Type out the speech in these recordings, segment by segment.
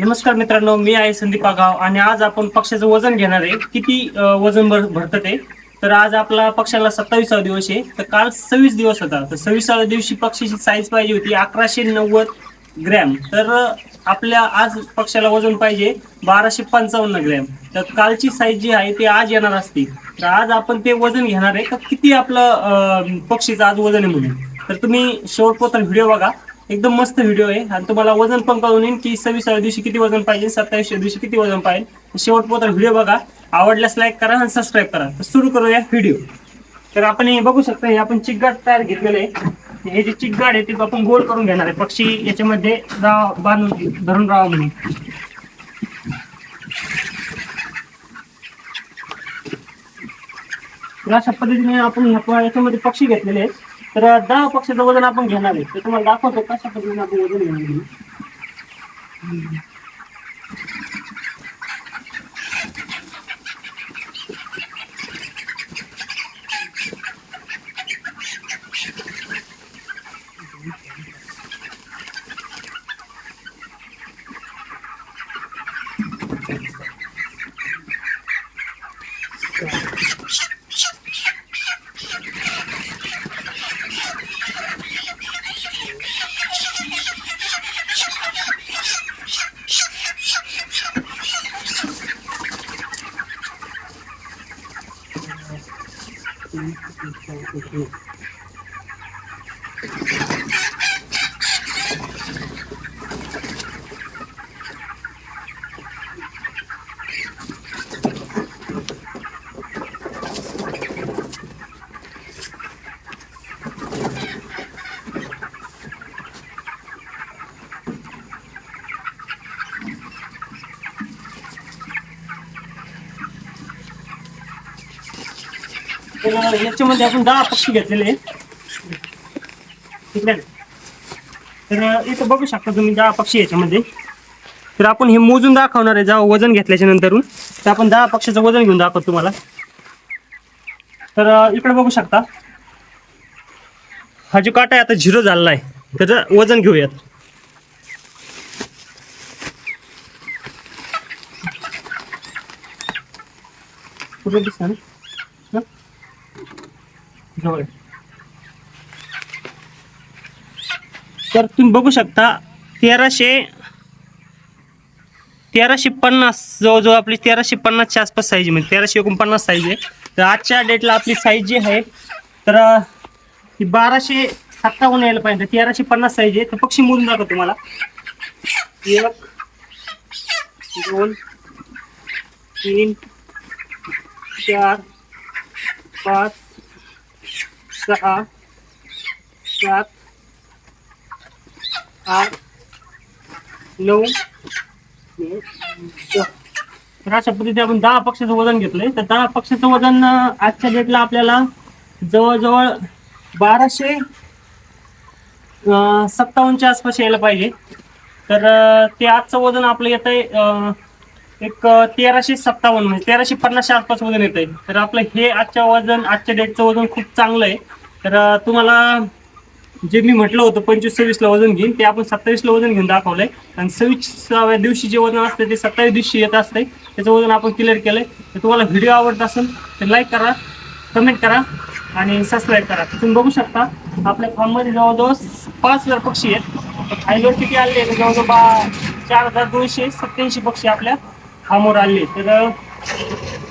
नमस्कार मित्रांनो मी आहे संदीप आगाव आणि आज आपण पक्षाचं वजन घेणार आहे. किती वजन भर भरतं ते तर आज आपला पक्षाला सत्तावीसावा दिवस आहे. तर काल सव्वीस दिवस होता. तर सव्वीसाव्या दिवशी पक्षाची साईज पाहिजे होती अकराशे नव्वद ग्रॅम. तर आपल्या आज पक्षाला वजन पाहिजे बाराशे पंचावन्न ग्रॅम. तर कालची साईज जी आहे ती आज येणार असते. तर आज आपण ते वजन घेणार आहे. तर किती आपलं पक्षीचं आज वजन आहे म्हणून? तर तुम्ही शेवटपर्यंत व्हिडिओ बघा. एकदम मस्त व्हिडिओ आहे. आणि तुम्हाला वजन पण कळून येईल की सव्वीसाव्या दिवशी किती वजन पाहिजे सत्तावीसच्या दिवशी किती वजन पाहिजे. शेवटपर्यंत व्हिडिओ बघा. आवडल्यास लाईक करा आणि सबस्क्राईब करा. तर सुरू करूया व्हिडिओ तर आपण हे बघू शकता हे आपण चिकगाड तयार घेतलेलं आहे. हे जे चिकगाड आहे ते आपण गोल करून घेणार आहे. पक्षी याच्यामध्ये राव बांधून धरून राहा म्हणून. अशा पद्धतीने आपण ह्या- याच्यामध्ये पक्षी घेतलेले आहेत. तर दहा पक्षाचं वजन आपण घेणार आहे. तर तुम्हाला दाखवतो कशा पद्धतीने आपण वजन घेणार आहे. तर याच्यामध्ये आपण दहा पक्षी घेतलेले आहेत. ठीक आहे तर इथं बघू शकता तुम्ही दहा पक्षी याच्यामध्ये. तर आपण हे मोजून दाखवणार आहे जेव्हा वजन घेतल्याच्या नंतरून. तर आपण दहा पक्षाचं वजन घेऊन दाखवतो तुम्हाला. तर इकडे बघू शकता. हा जो काटा आहे आता झिरो झालेला आहे. त्याचं वजन घेऊयात. कुठे दिसणार जवळ तर तुम्ही बघू शकता तेराशे तेराशे पन्नास जवळजवळ आपली तेराशे पन्नासच्या आसपास साईज म्हणजे तेराशे एकोणपन्नास साईज आहे. तर आजच्या डेटला आपली साईज जी आहे तर ती ही बाराशे सत्तावन्न यायला पाहिजे. तेराशे पन्नास साईज आहे. तर पक्षी मोजून दाखव तुम्हाला. एक दोन तीन चार पाच सहा सात आठ नऊ तर अशा पद्धतीने आपण दहा पक्षाचं वजन घेतलंय. तर दहा पक्षाचं वजन आजच्या डेटला आपल्याला जवळजवळ बाराशे सत्तावन्नच्या आसपास यायला पाहिजे. तर ते आजचं वजन आपलं येत आहे एक तेराशे सत्तावन्न म्हणजे तेराशे पन्नासच्या आसपास वजन येत आहे तर आपलं हे आजच्या वजन आजच्या डेटचं वजन खूप चांगलं आहे तर तुम्हाला जे मी म्हटलं होतं पंचवीस सव्वीसला वजन घेईन ते आपण सत्तावीसला वजन घेऊन दाखवलंय. आणि सव्वीसाव्या दिवशी जे वजन असतं ते सत्तावीस दिवशी येत असतंय. त्याचं वजन आपण क्लिअर केलंय. तर तुम्हाला व्हिडिओ आवडत असेल तर लाईक करा कमेंट करा आणि सबस्क्राईब करा. तुम्ही बघू शकता आपल्या फार्ममध्ये जवळजवळ पाच हजार पक्षी आहेत. खायलोर किती आले तर जवळजवळ बा चार हजार दोनशे सत्याऐंशी पक्षी आपल्या फार्मवर आले तर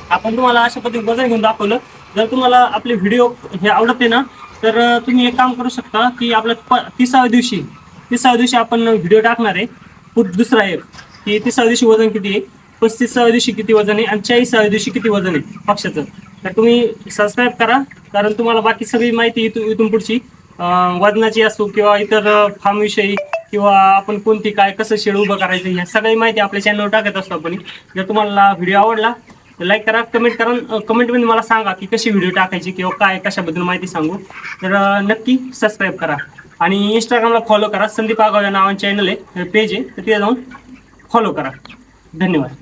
आपण तुम्हाला अशा पद्धतीने वजन घेऊन दाखवलं. जर तुम्हाला आपले व्हिडिओ हे आवडते ना तर तुम्ही एक काम करू शकता की आपल्या प तिसाव्या दिवशी तिसाव्या दिवशी आपण व्हिडिओ टाकणार आहे. दुसरा आहे की तिसाव्या दिवशी वजन किती आहे? पस्तीसाव्या दिवशी किती वजन आहे? आणि चाळीसाव्या दिवशी किती वजन आहे? पक्षाचं. तर तुम्ही सबस्क्राईब करा कारण तुम्हाला बाकी सगळी माहिती इथून इथून पुढची वजनाची असो किंवा इतर फार्मविषयी किंवा आपण कोणती काय कसं शेड उभं करायचं ह्या सगळी माहिती आपल्या चॅनलवर टाकत असतो आपण. जर तुम्हाला व्हिडिओ आवडला लाईक करा कमेंट करा कमेंटमध्ये मला सांगा की कशी व्हिडिओ टाकायची किंवा काय कशाबद्दल माहिती सांगू. तर नक्की सबस्क्राईब करा. आणि इंस्टाग्रामला फॉलो करा. संदीप आगाव या नावाने चॅनल आहे पेज आहे तर तिथे जाऊन फॉलो करा. धन्यवाद.